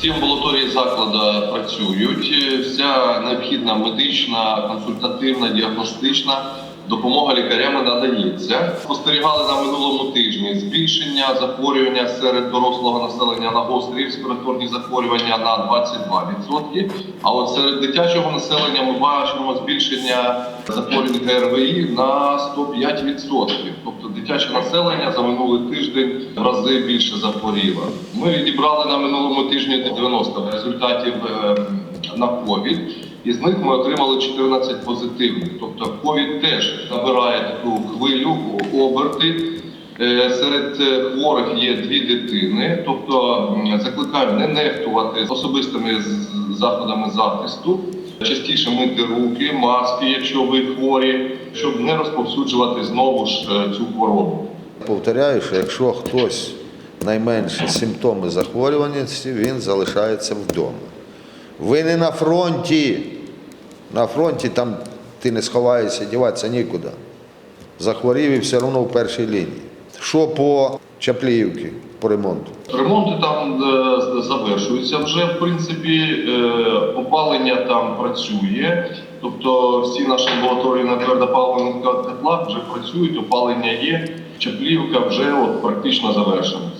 Ці амбулаторії закладу працюють. Вся необхідна медична, консультативна, діагностична допомога лікарями надається. Спостерігали на минулому тижні збільшення захворювання серед дорослого населення на гострі респіраторні захворювання на 22%. А от серед дитячого населення ми бачимо збільшення захворювань ГРВІ на 105%. Тобто дитяче населення за минулий тиждень в рази більше захворіло. Ми відібрали на минулому тижні 90 результатів е, на ковід. Із них ми отримали 14 позитивних. Тобто ковід теж набирає таку хвилю оберти. Е, Серед е, хворих є дві дитини, тобто закликаю не нехтувати особистими заходами захисту, частіше мити руки, маски, якщо ви хворі, щоб не розповсюджувати знову ж е, цю хворобу. Повторяю, що якщо хтось найменші симптоми захворюваності, він залишається вдома. Ви не на фронті. На фронті там ти не сховаєшся, діватися нікуди. Захворів і все одно в першій лінії. Що по Чапліївці, по ремонту? Ремонти там е, завершуються вже, в принципі, е, опалення там працює. Тобто всі наші амбулаторії на твердопаливних котлах вже працюють, опалення є. Чаплівка вже от практично завершена.